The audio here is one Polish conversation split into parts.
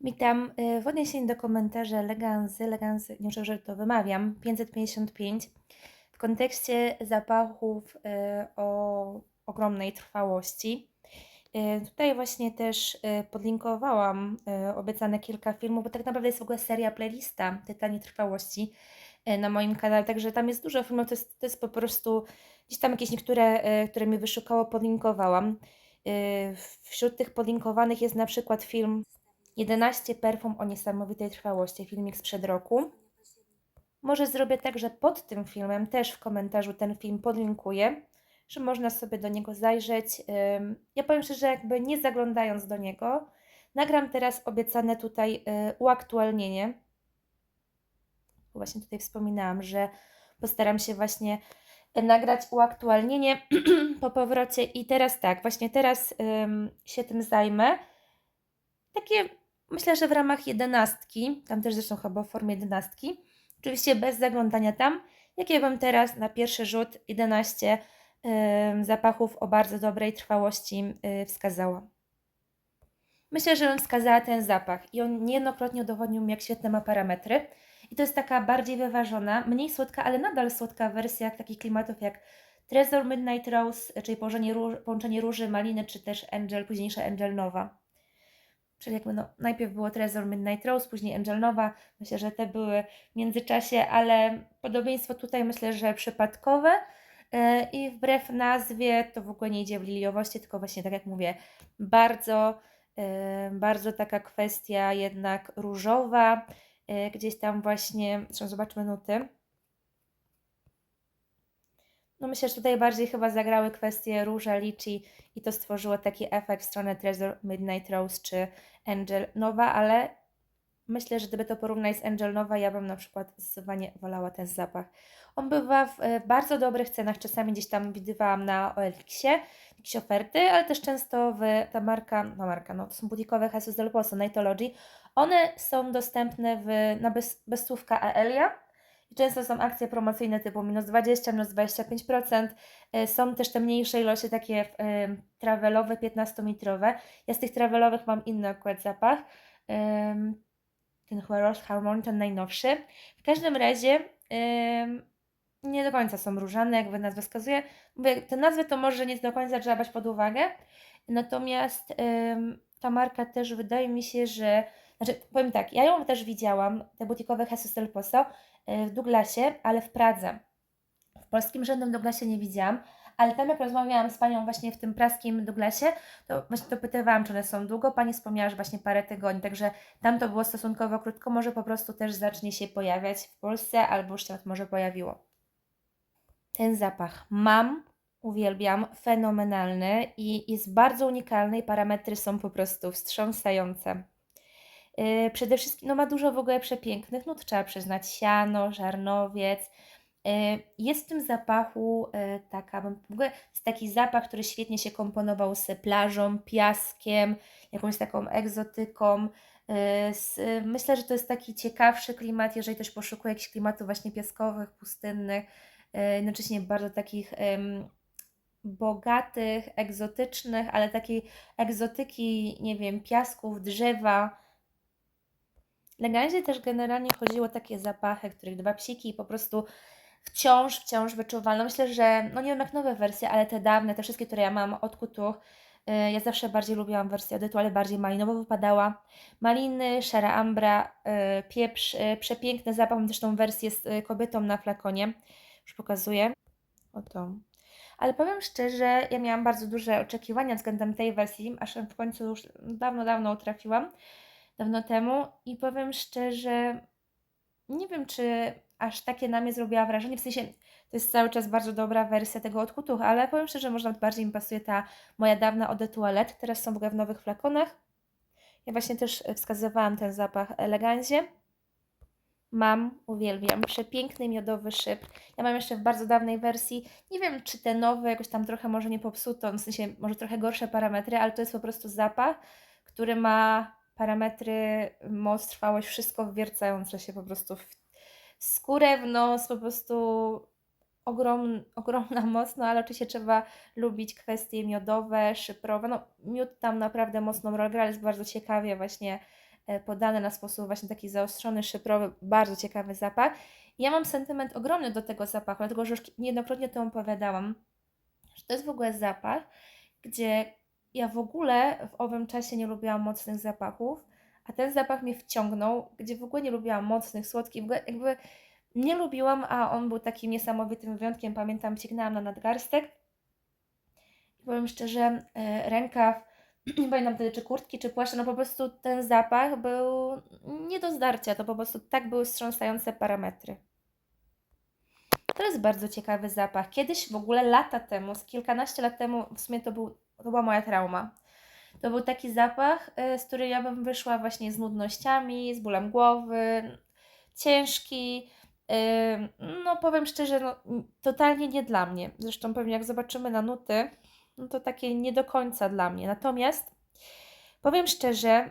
Witam. Y, W odniesieniu do komentarza Legansy, Legansy, nie wiem, że to wymawiam, 555, w kontekście zapachów y, o ogromnej trwałości. Y, Tutaj właśnie też podlinkowałam obiecane kilka filmów, bo tak naprawdę jest w ogóle seria playlista Tytanie Trwałości na moim kanale, także tam jest dużo filmów, to jest, to jest po prostu gdzieś tam jakieś niektóre, które mi wyszukało, podlinkowałam. Wśród tych podlinkowanych jest na przykład film 11 perfum o niesamowitej trwałości, filmik sprzed roku. Może zrobię tak, że pod tym filmem też w komentarzu ten film podlinkuję, że można sobie do niego zajrzeć. Ja powiem szczerze, jakby nie zaglądając do niego, nagram teraz obiecane tutaj y, uaktualnienie. Właśnie tutaj wspominałam, że postaram się właśnie y, nagrać uaktualnienie po powrocie i teraz tak, właśnie teraz się tym zajmę. Takie myślę, że w ramach jedenastki, tam też zresztą chyba w formie jedenastki, oczywiście bez zaglądania tam, jakie bym teraz na pierwszy rzut 11 ym, zapachów o bardzo dobrej trwałości y, wskazała. Myślę, że bym wskazała ten zapach i on niejednokrotnie udowodnił mi, jak świetne ma parametry. I to jest taka bardziej wyważona, mniej słodka, ale nadal słodka wersja takich klimatów jak Trezor Midnight Rose, czyli połączenie, połączenie róży, maliny, czy też Angel, późniejsza Angel Nowa. Czyli jakby no, najpierw było Trezor Midnight Rose, później Angel Nowa. Myślę, że te były w międzyczasie, ale podobieństwo tutaj myślę, że przypadkowe. Yy, I wbrew nazwie to w ogóle nie idzie w liliowości, tylko właśnie tak jak mówię, bardzo, yy, bardzo taka kwestia jednak różowa, yy, gdzieś tam właśnie, zresztą zobaczmy nuty. No myślę, że tutaj bardziej chyba zagrały kwestie róża, liczy i to stworzyło taki efekt w stronę Trezor Midnight Rose czy Angel Nowa, ale myślę, że gdyby to porównać z Angel Nowa, ja bym na przykład zdecydowanie wolała ten zapach. On bywa w e, bardzo dobrych cenach, czasami gdzieś tam widywałam na OLX-ie jakieś oferty, ale też często w, ta marka, no marka, no to są butikowe Jesus del Pozo, Nightology, one są dostępne w, na bez, bezsłówka Aelia, i często są akcje promocyjne typu minus 20, minus 25%. E, Są też te mniejsze ilości, takie e, travelowe, 15-litrowe. Ja z tych travelowych mam inny akurat zapach. Ten Rose Harmony, ten najnowszy. W każdym razie nie do końca są różane, jakby nazwa wskazuje. Te nazwy to może nie do końca trzeba brać pod uwagę. Natomiast ta marka też wydaje mi się, że znaczy, powiem tak, ja ją też widziałam, te butikowe Jesus del Pozo, y, w Douglasie, ale w Pradze. W polskim żadnym Douglasie nie widziałam, ale tam jak rozmawiałam z panią właśnie w tym praskim Douglasie, to właśnie dopytywałam, czy one są długo. Pani wspomniała, że właśnie parę tygodni, także tam to było stosunkowo krótko. Może po prostu też zacznie się pojawiać w Polsce, albo już się może pojawiło. Ten zapach mam, uwielbiam, fenomenalny i jest bardzo unikalny i parametry są po prostu wstrząsające. Yy, Przede wszystkim no ma dużo w ogóle przepięknych nut, trzeba przyznać, siano, żarnowiec. Yy, Jest w tym zapachu yy, taka, w ogóle jest taki zapach, który świetnie się komponował z plażą, piaskiem, jakąś taką egzotyką. Myślę, że to jest taki ciekawszy klimat, jeżeli ktoś poszukuje jakichś klimatów właśnie piaskowych, pustynnych, jednocześnie bardzo takich bogatych, egzotycznych, ale takiej egzotyki, nie wiem, piasków, drzewa. Legendzie też generalnie chodziło o takie zapachy, których dwa psiki po prostu wciąż, wciąż wyczuwalne. Myślę, że, no nie wiem jak nowe wersje, ale te dawne, te wszystkie, które ja mam od kutuch, y, ja zawsze bardziej lubiłam wersję Odytu, ale bardziej malinowo wypadała. Maliny, szara ambra, y, pieprz, y, przepiękny zapach. Mam też tą wersję z kobietą na flakonie. Już pokazuję. Oto. Ale powiem szczerze, ja miałam bardzo duże oczekiwania względem tej wersji, aż w końcu już dawno, dawno trafiłam, dawno temu i powiem szczerze, nie wiem, czy aż takie na mnie zrobiła wrażenie, w sensie to jest cały czas bardzo dobra wersja tego od Kutuch, ale powiem szczerze, może nawet bardziej mi pasuje ta moja dawna Eau de Toilette, teraz są w nowych flakonach. Ja właśnie też wskazywałam ten zapach elegancie. Mam, uwielbiam, przepiękny miodowy szyb. Ja mam jeszcze w bardzo dawnej wersji, nie wiem czy te nowe jakoś tam trochę może nie popsuto, w sensie może trochę gorsze parametry, ale to jest po prostu zapach, który ma parametry, moc, trwałość, wszystko wwiercające się po prostu w skórę, w nos, po prostu ogrom, ogromna moc, no ale oczywiście trzeba lubić kwestie miodowe, szyprowe, no miód tam naprawdę mocną rolę gra, jest bardzo ciekawie właśnie e, podane na sposób właśnie taki zaostrzony, szyprowy, bardzo ciekawy zapach. Ja mam sentyment ogromny do tego zapachu, dlatego że już niejednokrotnie to opowiadałam, że to jest w ogóle zapach, gdzie ja w ogóle w owym czasie nie lubiłam mocnych zapachów, a ten zapach mnie wciągnął, gdzie w ogóle nie lubiłam mocnych, słodkich, w ogóle jakby nie lubiłam, a on był takim niesamowitym wyjątkiem. Pamiętam, sięgnęłam na nadgarstek i powiem szczerze, e, rękaw, nie pamiętam wtedy czy kurtki, czy płaszcza, no po prostu ten zapach był nie do zdarcia, to po prostu tak były wstrząsające parametry. To jest bardzo ciekawy zapach. Kiedyś w ogóle lata temu, z kilkanaście lat temu, w sumie to, był, to była moja trauma. To był taki zapach, y, z którym ja bym wyszła właśnie z nudnościami, z bólem głowy, ciężki. y, No powiem szczerze, no, totalnie nie dla mnie. Zresztą pewnie jak zobaczymy na nuty, no to takie nie do końca dla mnie. Natomiast powiem szczerze,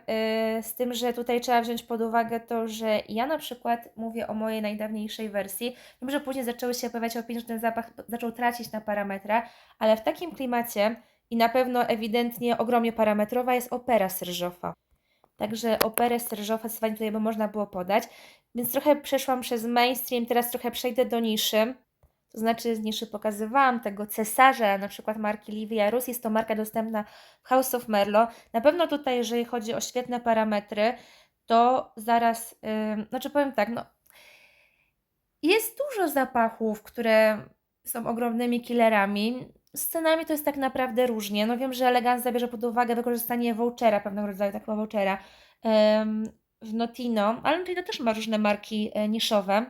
y, z tym, że tutaj trzeba wziąć pod uwagę to, że ja na przykład mówię o mojej najdawniejszej wersji. Wiem, że później zaczęły się pojawiać opinie, że ten zapach zaczął tracić na parametrach, ale w takim klimacie i na pewno ewidentnie ogromnie parametrowa jest opera Serżofa. Także operę Serżofa zdecydowanie tutaj by można było podać. Więc trochę przeszłam przez mainstream, teraz trochę przejdę do niszy. To znaczy z niszy pokazywałam tego cesarza, na przykład marki Livia Rus. Jest to marka dostępna w House of Merlo. Na pewno tutaj, jeżeli chodzi o świetne parametry, to zaraz, yy, znaczy powiem tak, no jest dużo zapachów, które są ogromnymi killerami. Z to jest tak naprawdę różnie. No wiem, że Elegance zabierze pod uwagę wykorzystanie vouchera, pewnego rodzaju takiego vouchera em, w Notino, ale Notino też ma różne marki e, niszowe.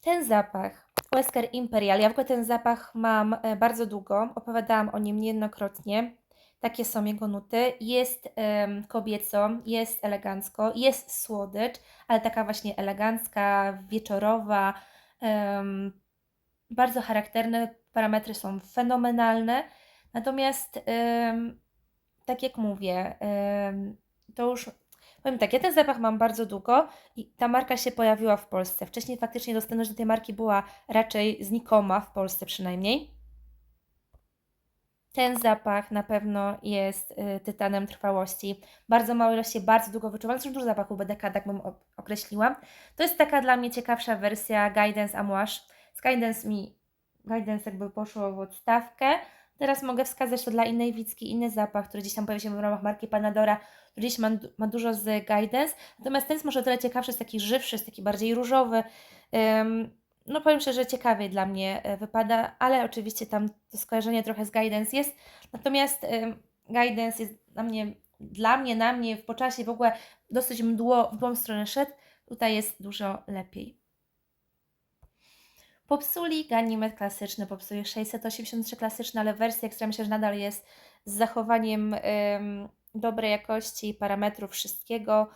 Ten zapach, Wesker Imperial, ja w ogóle ten zapach mam e, bardzo długo, opowiadałam o nim niejednokrotnie. Takie są jego nuty. Jest em, kobieco, jest elegancko, jest słodycz, ale taka właśnie elegancka, wieczorowa, em, bardzo charakterne, parametry są fenomenalne. Natomiast, tak jak mówię, to już powiem tak, ja ten zapach mam bardzo długo i ta marka się pojawiła w Polsce. Wcześniej faktycznie dostępność do tej marki była raczej znikoma, w Polsce przynajmniej. Ten zapach na pewno jest y, tytanem trwałości. Bardzo małej ilości, bardzo długo wyczuwalny. Zresztą dużo zapachów BDK, tak bym określiła. To jest taka dla mnie ciekawsza wersja Guidance Amouage. Z Guidance mi Guidance jakby poszło w odstawkę. Teraz mogę wskazać to dla innej Wicki, inny zapach, który gdzieś tam pojawia się w ramach marki Panadora, który gdzieś ma, ma dużo z Guidance. Natomiast ten jest może o tyle ciekawszy, jest taki żywszy, jest taki bardziej różowy. Ym, no powiem szczerze, ciekawiej dla mnie e, wypada, ale oczywiście tam to skojarzenie trochę z Guidance jest. Natomiast ym, Guidance jest dla mnie, dla mnie, na mnie, w poczasie w ogóle dosyć mdło, w złą stronę szedł. Tutaj jest dużo lepiej. Popsuli Ganymed klasyczny, popsuli 683 klasyczny, ale wersja, która myślę, że nadal jest z zachowaniem ym, dobrej jakości, parametrów, wszystkiego.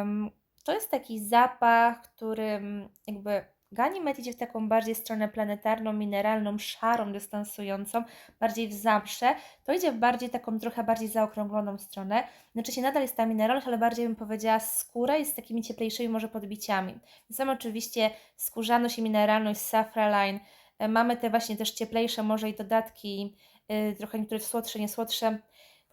Ym, to jest taki zapach, którym jakby Ganymed idzie w taką bardziej stronę planetarną, mineralną, szarą, dystansującą, bardziej w zamrze. To idzie w bardziej taką trochę bardziej zaokrągloną stronę. Znaczy się nadal jest ta mineralność, ale bardziej bym powiedziała skóra i z takimi cieplejszymi może podbiciami. Są oczywiście skórzaność i mineralność z Safraline. E, Mamy te właśnie też cieplejsze może i dodatki, yy, trochę niektóre słodsze,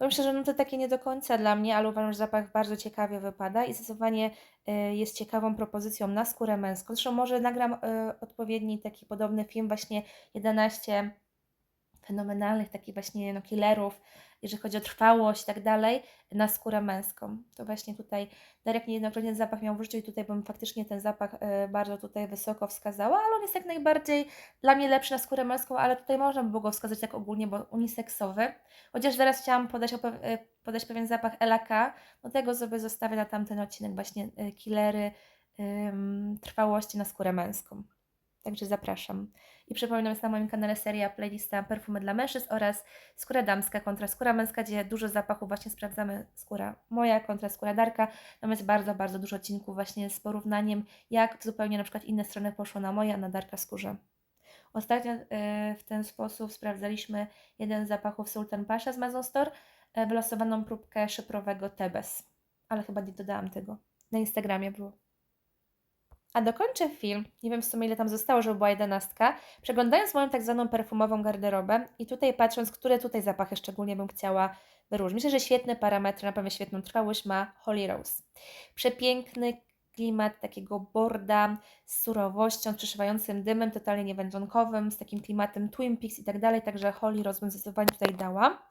niesłodsze. Powiem szczerze, no to takie nie do końca dla mnie, ale uważam, że zapach bardzo ciekawie wypada i zdecydowanie y, jest ciekawą propozycją na skórę męską. Zresztą może nagram y, odpowiedni taki podobny film, właśnie 11 fenomenalnych takich właśnie no, killerów, jeżeli chodzi o trwałość i tak dalej, na skórę męską. To właśnie tutaj Darek niejednokrotnie zapach miał w życiu i tutaj bym faktycznie ten zapach y, bardzo tutaj wysoko wskazała, ale on jest jak najbardziej dla mnie lepszy na skórę męską, ale tutaj można by było wskazać tak ogólnie, bo uniseksowy. Chociaż zaraz chciałam podać, y, podać pewien zapach LAK, no tego sobie zostawię na tamten odcinek właśnie y, killery trwałości na skórę męską. Także zapraszam. I przypominam, jest na moim kanale seria playlista Perfumy dla mężczyzn oraz skóra damska kontra skóra męska, gdzie dużo zapachów właśnie sprawdzamy skóra moja kontra skóra Darka. Tam jest bardzo, bardzo dużo odcinków właśnie z porównaniem, jak zupełnie na przykład inne strony poszło na moje, a na Darka skórze. Ostatnio y, w ten sposób sprawdzaliśmy jeden z zapachów Sultan Pasha z Maison Store, y, wylosowaną próbkę szyprowego Tebes. Ale chyba nie dodałam tego. Na Instagramie było. A dokończę film, nie wiem w sumie ile tam zostało, żeby była jedenastka, przeglądając moją tak zwaną perfumową garderobę i tutaj patrząc, które tutaj zapachy szczególnie bym chciała róż. Myślę, że świetne parametry, na pewno świetną trwałość ma Holy Rose. Przepiękny klimat takiego borda z surowością, przeszywającym dymem, totalnie niewędzonkowym, z takim klimatem Twin Peaks i tak dalej, także Holy Rose bym zdecydowanie tutaj dała.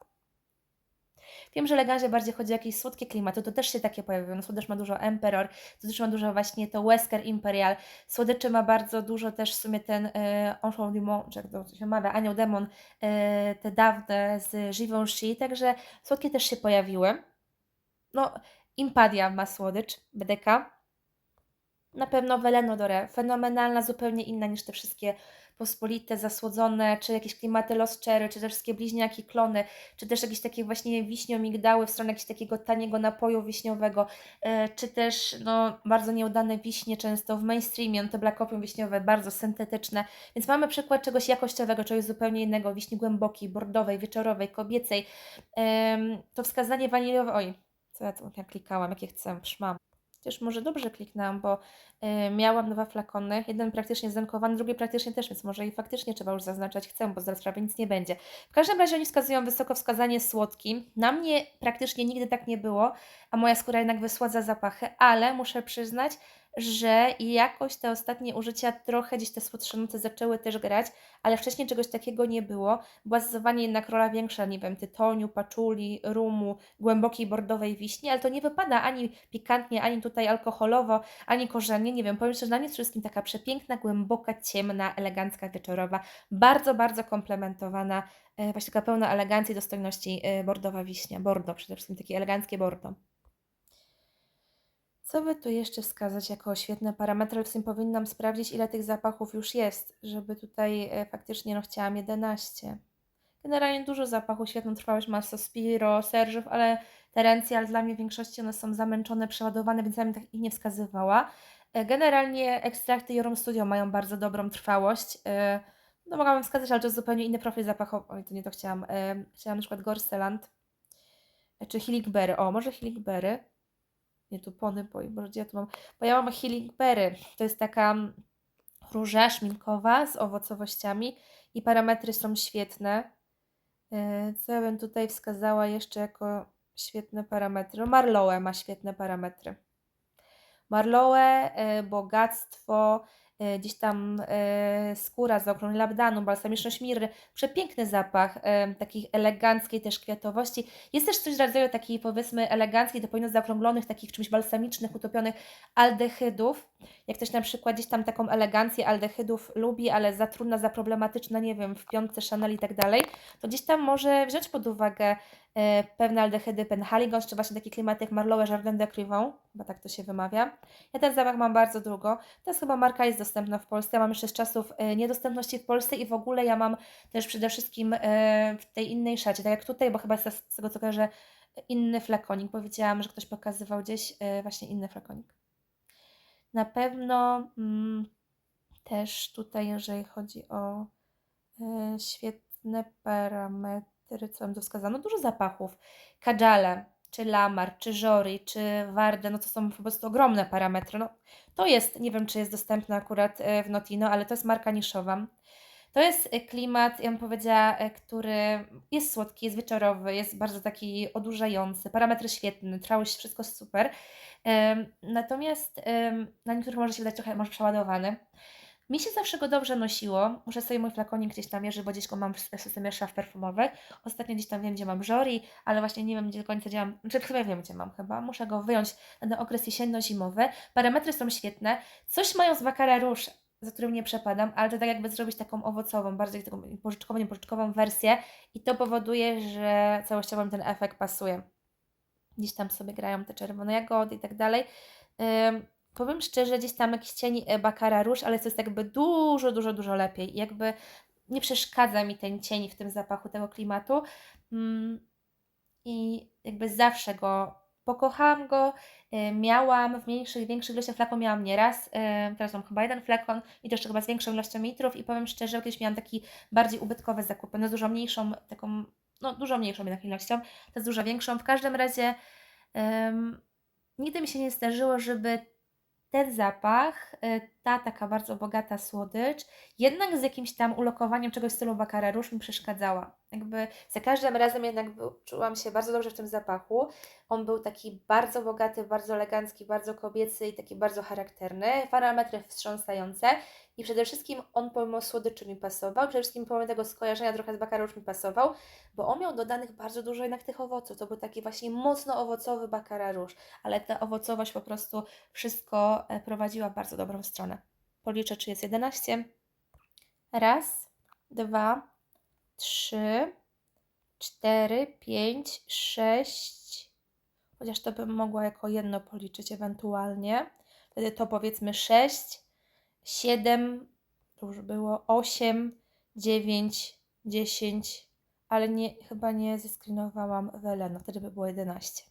Wiem, że Leganzie bardziej chodzi o jakieś słodkie klimaty, to też się takie pojawiły. No, słodycz ma dużo Emperor, słodycz ma dużo właśnie to Wesker Imperial, słodyczy ma bardzo dużo też w sumie ten e, Demon, czy jak to się mawia, Anioł Demon, e, te dawne z Givenchy, także słodkie też się pojawiły. No, Impadia ma słodycz, BDK. Na pewno Veleno Dore, fenomenalna, zupełnie inna niż te wszystkie pospolite, zasłodzone, czy jakieś klimaty Lost Cherry, czy te wszystkie bliźniaki, klony, czy też jakieś takie właśnie wiśnio migdały w stronę jakiegoś takiego taniego napoju wiśniowego, e, czy też no, bardzo nieudane wiśnie często w mainstreamie, no te black opium wiśniowe, bardzo syntetyczne, więc mamy przykład czegoś jakościowego, czegoś zupełnie innego, wiśni głębokiej, bordowej, wieczorowej, kobiecej, to wskazanie waniliowe, oj, co ja tu ja klikałam, jakie chcę, szmam. Chociaż może dobrze kliknęłam, bo y, miałam dwa flakony, jeden praktycznie zankowany, drugi praktycznie też, więc może i faktycznie trzeba już zaznaczać chcę, bo zaraz prawie nic nie będzie. W każdym razie oni wskazują wysoko wskazanie słodki. Na mnie praktycznie nigdy tak nie było, a moja skóra jednak wysładza zapachy, ale muszę przyznać, że jakoś te ostatnie użycia trochę gdzieś te słodsze zaczęły też grać, ale wcześniej czegoś takiego nie było. Była zdecydowanie jednak rola większa, nie wiem, tytoniu, paczuli, rumu, głębokiej bordowej wiśni, ale to nie wypada ani pikantnie, ani tutaj alkoholowo, ani korzenie, nie wiem, powiem szczerze, dla mnie wszystkim taka przepiękna, głęboka, ciemna, elegancka, wieczorowa, bardzo, bardzo komplementowana, e, właśnie taka pełna elegancji, dostojności e, bordowa wiśnia, bordo, przede wszystkim takie eleganckie bordo. Co by tu jeszcze wskazać jako świetne parametry? W sumie powinnam sprawdzić, ile tych zapachów już jest, żeby tutaj e, faktycznie, no chciałam 11. Generalnie dużo zapachów, świetną trwałość ma Sospiro, Serżów, ale Terencjal dla mnie w większości one są zamęczone, przeładowane, więc ja bym tak ich nie wskazywała. E, Generalnie ekstrakty Jorum Studio mają bardzo dobrą trwałość. E, No mogłabym wskazać, ale to jest zupełnie inny profil zapachowy. Oj, to nie to chciałam. Chciałam na przykład Gorseland, czy Hiligberry. O, może Hiligberry. Nie, tu pony, bo, ja tu mam? Bo ja mam Healing Berry. To jest taka mm, róża szminkowa z owocowościami i parametry są świetne. Yy, Co ja bym tutaj wskazała jeszcze jako świetne parametry? No Marlowe ma świetne parametry. Marlowe, y, bogactwo, gdzieś tam y, skóra z okrąg labdanu, balsamiczność mirry, przepiękny zapach, y, takich eleganckiej też kwiatowości. Jest też coś w rodzaju takiej powiedzmy eleganckiej, to powinno zaokrąglonych, takich czymś balsamicznych, utopionych aldehydów. Jak ktoś na przykład gdzieś tam taką elegancję aldehydów lubi, ale za trudna, za problematyczna, nie wiem, w piątce Chanel i tak dalej, to gdzieś tam może wziąć pod uwagę e, pewne aldehydy Penhaligons, czy właśnie taki klimat jak Marlowe Jardin de Crivon, chyba tak to się wymawia. Ja ten zapach mam bardzo długo. Teraz chyba marka jest dostępna w Polsce. Ja mam jeszcze z czasów e, niedostępności w Polsce i w ogóle ja mam też przede wszystkim e, w tej innej szacie, tak jak tutaj, bo chyba z, z tego co kojarzę, inny flakonik. Powiedziałam, że ktoś pokazywał gdzieś e, właśnie inny flakonik. Na pewno mm, też tutaj, jeżeli chodzi o e, świetne parametry, co mam tu wskazano, dużo zapachów. Kajale, czy Lamar, czy Jory, czy Warde, no to są po prostu ogromne parametry. No, to jest, nie wiem czy jest dostępne akurat e, w Notino, ale to jest marka niszowa. To jest e, klimat, ja bym powiedziała, e, który jest słodki, jest wieczorowy, jest bardzo taki odurzający, parametry świetne, trwałość, wszystko super. Natomiast na niektórych może się wydać trochę może przeładowany. Mi się zawsze go dobrze nosiło. Muszę sobie mój flakonik gdzieś tam mierzyć, bo gdzieś go mam w systemie szaf perfumowych. Ostatnio gdzieś tam wiem, gdzie mam Jory, ale właśnie nie wiem, gdzie do końca gdzie mam. Znaczy, chyba wiem, gdzie mam chyba. Muszę go wyjąć na okres jesienno-zimowy. Parametry są świetne. Coś mają z Baccara Rouge, za którym nie przepadam, ale to tak jakby zrobić taką owocową, bardziej taką pożyczkową, nie pożyczkową wersję i to powoduje, że całościowo ten efekt pasuje. Gdzieś tam sobie grają te czerwone jagody i tak dalej. Powiem szczerze, gdzieś tam jakiś cień Baccara Rouge, ale to jest jakby dużo, dużo, dużo lepiej. Jakby nie przeszkadza mi ten cień w tym zapachu tego klimatu. I jakby zawsze go pokochałam go, y, miałam w mniejszych, większych ilościach flakon miałam nieraz, y, teraz mam chyba jeden flakon i jeszcze chyba z większą ilością litrów i powiem szczerze, kiedyś miałam taki bardziej ubytkowe zakupy, no z dużo mniejszą, taką, no dużo mniejszą jednak ilością, to jest dużo większą, w każdym razie ym, nigdy mi się nie zdarzyło, żeby ten zapach, y, ta taka bardzo bogata słodycz, jednak z jakimś tam ulokowaniem czegoś w stylu Baccara Rouge mi przeszkadzała. Jakby za każdym razem jednak czułam się bardzo dobrze w tym zapachu. On był taki bardzo bogaty, bardzo elegancki, bardzo kobiecy i taki bardzo charakterny. Parametry wstrząsające i przede wszystkim on pomimo słodyczy mi pasował, przede wszystkim pomimo tego skojarzenia trochę z bakarusz mi pasował, bo on miał dodanych bardzo dużo jednak tych owoców. To był taki właśnie mocno owocowy bakara róż, ale ta owocowość po prostu wszystko e, prowadziła w bardzo dobrą stronę. Policzę, czy jest 11. Raz, dwa, trzy, cztery, pięć, sześć. Chociaż to bym mogła jako jedno policzyć ewentualnie. Wtedy to powiedzmy sześć, siedem, to już było osiem, dziewięć, dziesięć, ale nie, chyba nie zeskrinowałam Welena, wtedy by było 11.